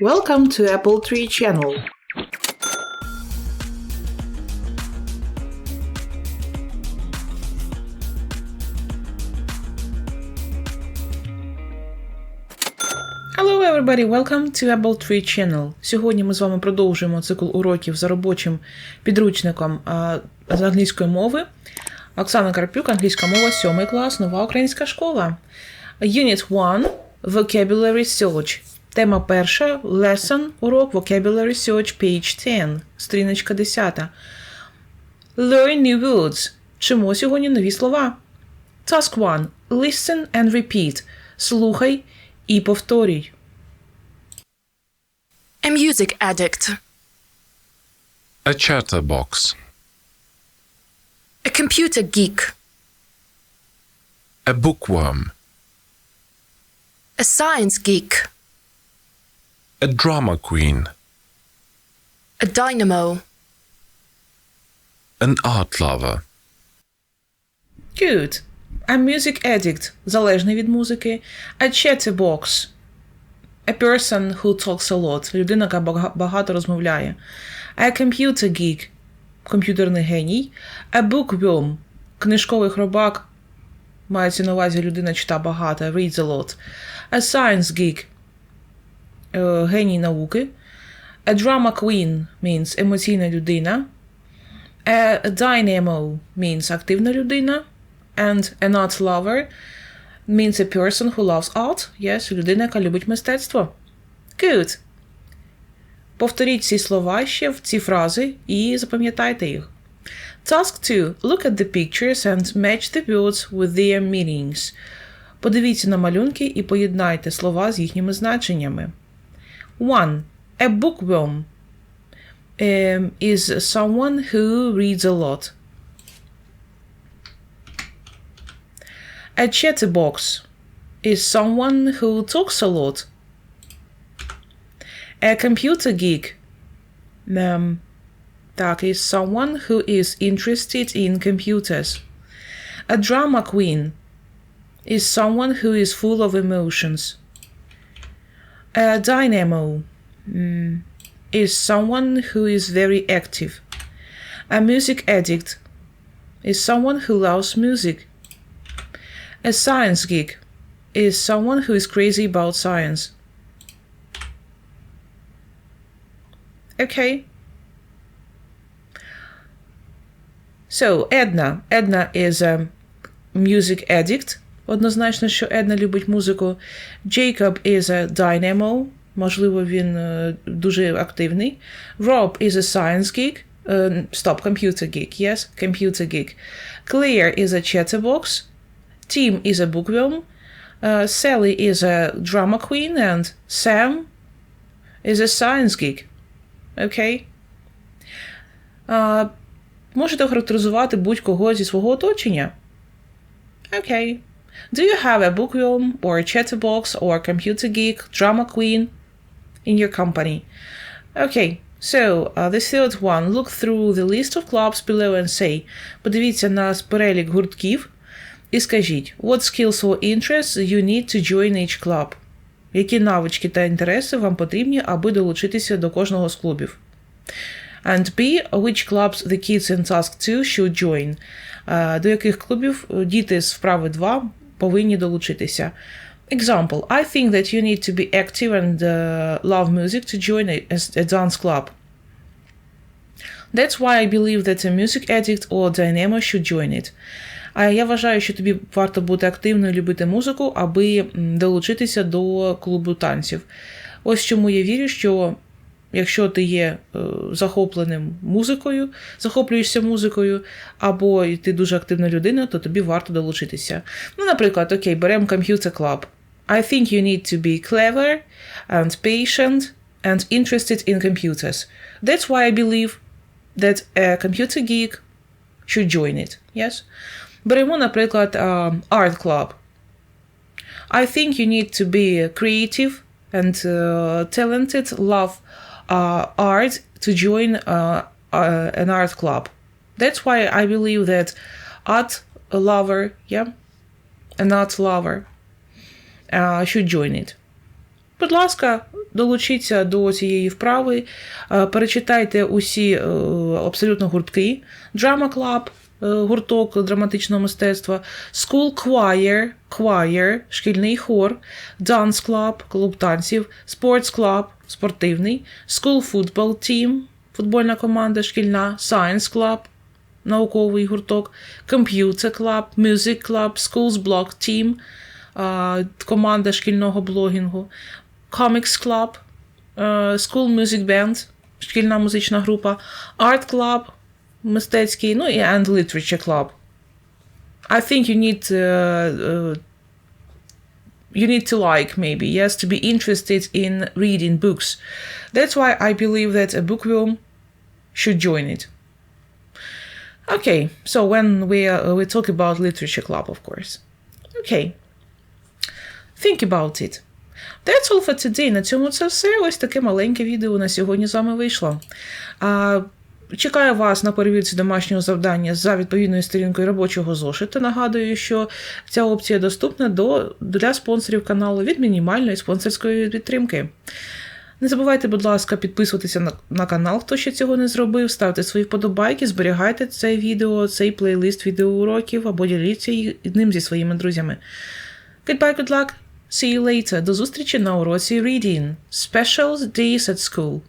Welcome to Apple Tree Channel. Hello everybody, welcome to Apple Tree Channel. Сьогодні ми з вами продовжуємо цикл уроків за робочим підручником з англійської мови. Оксана Карпюк, англійська мова, 7 клас, нова українська школа. Unit 1 Vocabulary Search. Тема перша Lesson, урок Vocabulary Search, page 10, сторіночка 10. Learn new words. Чому сьогодні нові слова? Task 1. Listen and repeat. Слухай і повторюй. A music addict. A chatterbox. A computer geek. A bookworm. A science geek. A drama queen. A dynamo. An art lover. Good. A music addict. Залежний від музики. A chatterbox. A person who talks a lot. Людина, яка багато розмовляє. A computer geek. Комп'ютерний геній. A bookworm. Книжковий хробак. Мається на увазі людина чита багато. Reads a lot. A science geek. Е, Геній науки. A drama queen means емоційна людина. A dynamo means активна людина. And an art lover means a person who loves art. Yes, людина, яка любить мистецтво. Good. Повторіть ці слова ще в ці фрази і запам'ятайте їх. Task 2. Look at the pictures and match the words with their meanings. Подивіться на малюнки і поєднайте слова з їхніми значеннями. 1. A bookworm um, is someone who reads a lot. A chatterbox is someone who talks a lot. A computer geek um, that is someone who is interested in computers. A drama queen is someone who is full of emotions. A dynamo mm, is someone who is very active. A music addict is someone who loves music. A science geek is someone who is crazy about science. Okay. So, Edna. Edna is a music addict. Однозначно, що Една любить музику. Jacob is a dynamo. Можливо, він е, дуже активний. Rob is a science geek. Е, Stop, computer geek. Yes, computer geek. Claire is a chatterbox. Tim is a bookworm. Uh, Sally is a drama queen. And Sam is a science geek. Окей? А, можете охарактеризувати будь-кого зі свого оточення. Окей. Do you have a bookworm or a chatterbox or a computer geek, drama queen in your company? Okay. So, uh, the third one. Look through the list of clubs below and say. Подивіться на перелік гуртків і скажіть, what skills or interests you need to join each club? Які навички та інтереси вам потрібні, аби долучитися до кожного з клубів? And B. Which clubs the kids in task 2 should join? Е, До яких клубів е, діти з вправи 2 повинні долучитися? Example. I think that you need to be active and uh, love music to join a, a dance club. That's why I believe that a music addict or dynamo should join it. А я вважаю, що тобі варто бути активною, любити музику, аби долучитися до клубу танців. Ось чому я вірю, що якщо ти є е, захопленим музикою, захоплюєшся музикою, або ти дуже активна людина, то тобі варто долучитися. Ну, наприклад, окей, беремо Computer Club. I think you need to be clever and patient and interested in computers. That's why I believe that a computer geek should join it. Yes? Беремо, наприклад, um, Art Club. I think you need to be creative and uh, talented, love uh, art to join uh, uh, an art club. That's why I believe that art lover, yeah, an art lover uh, should join it. Будь ласка, долучіться до цієї вправи, е, перечитайте усі е, абсолютно гуртки. Drama Club, е, гурток драматичного мистецтва, School Choir, choir, шкільний хор, Dance Club, клуб танців, Sports Club, спортивний, School Football Team, футбольна команда шкільна, Science Club, науковий гурток, Computer Club, Music Club, Schools Blog Team, команда шкільного блогінгу, Comics Club, е, School Music Band, шкільна музична група, Art Club, мистецький, ну і and Literature Club. I think you need uh, uh, you need to like maybe yes to be interested in reading books that's why i believe that a bookworm should join it okay so when we uh, we talk about literature club of course okay think about it That's all for today. На цьому це все. Ось таке маленьке відео на сьогодні з вами вийшло. Чекаю вас на перевірці домашнього завдання за відповідною сторінкою робочого зошита. Нагадую, що ця опція доступна до, для спонсорів каналу від мінімальної спонсорської підтримки. Не забувайте, будь ласка, підписуватися на, на канал, хто ще цього не зробив, ставте свої вподобайки, зберігайте це відео, цей плейлист відеоуроків або діліться ним зі своїми друзями. Goodbye, good luck. See you later. До зустрічі на уроці Reading. Special Days at School.